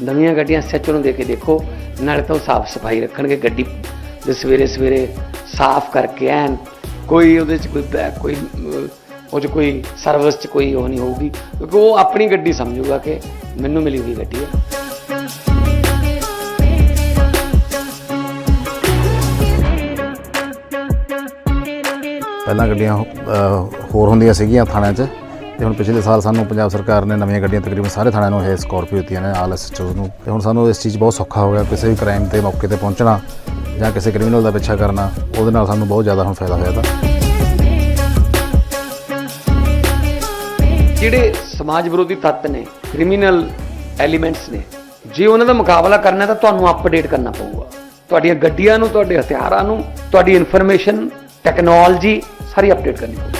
ਨਵੀਆਂ ਗੱਡੀਆਂ ਸੱਚ ਨੂੰ ਦੇ ਕੇ ਦੇਖੋ, ਨਾਲੇ ਤਾਂ ਸਾਫ਼ ਸਫ਼ਾਈ ਰੱਖਣਗੇ, ਗੱਡੀ ਦੇ ਸਵੇਰੇ ਸਵੇਰੇ ਸਾਫ਼ ਕਰਕੇ ਐਨ, ਕੋਈ ਉਹਦੇ ਚ ਕੋਈ ਬੈਕ ਕੋਈ ਉਹ ਚ ਕੋਈ ਸਰਵਿਸ ਚ ਕੋਈ ਉਹ ਨਹੀਂ ਹੋਊਗੀ, ਕਿਉਂਕਿ ਉਹ ਆਪਣੀ ਗੱਡੀ ਸਮਝੂਗਾ ਕਿ ਮੈਨੂੰ ਮਿਲੀ ਹੋਈ ਗੱਡੀ ਹੈ। ਪਹਿਲਾਂ ਗੱਡੀਆਂ ਹੋਰ ਹੁੰਦੀਆਂ ਸੀਗੀਆਂ ਥਾਣਿਆਂ 'ਚ। ਤੇ ਹੁਣ ਪਿਛਲੇ ਸਾਲ ਸਾਨੂੰ ਪੰਜਾਬ ਸਰਕਾਰ ਨੇ ਨਵੀਆਂ ਗੱਡੀਆਂ ਤਕਰੀਬਨ ਸਾਰੇ ਥਾਣਿਆਂ ਨੂੰ ਇਹ ਸਕਾਰਪੀਓ ਦਿੱਤੀਆਂ ਨੇ ਆਲ ਐਸਐਚਓ ਨੂੰ। ਤੇ ਹੁਣ ਸਾਨੂੰ ਇਸ ਚੀਜ਼ ਬਹੁਤ ਸੌਖਾ ਹੋ ਗਿਆ ਕਿਸੇ ਵੀ ਕ੍ਰਾਈਮ ਤੇ ਮੌਕੇ ਤੇ ਪਹੁੰਚਣਾ ਜਾਂ ਕਿਸੇ ਕ੍ਰਿਮੀਨਲ ਦਾ ਪਿੱਛਾ ਕਰਨਾ, ਉਹਦੇ ਨਾਲ ਸਾਨੂੰ ਬਹੁਤ ਜ਼ਿਆਦਾ ਹੁਣ ਫਾਇਦਾ ਹੋਇਆ ਤਾਂ। ਜਿਹੜੇ ਸਮਾਜ ਵਿਰੋਧੀ ਤੱਤ ਨੇ ਕ੍ਰਿਮੀਨਲ ਐਲੀਮੈਂਟਸ ਨੇ, ਜੇ ਉਹਨਾਂ ਦਾ ਮੁਕਾਬਲਾ ਕਰਨਾ ਤਾਂ ਤੁਹਾਨੂੰ ਅਪਡੇਟ ਕਰਨਾ ਪਊਗਾ। ਤੁਹਾਡੀਆਂ ਗੱਡੀਆਂ ਨੂੰ, ਤੁਹਾਡੇ ਹਥਿਆਰਾਂ ਨੂੰ, ਤੁਹਾਡੀ ਇਨਫੋਰਮੇਸ਼ਨ ਟੈਕਨੋਲੋਜੀ ਸਾਰੀ ਅਪਡੇਟ ਕਰਨੀ ਪਊਗੀ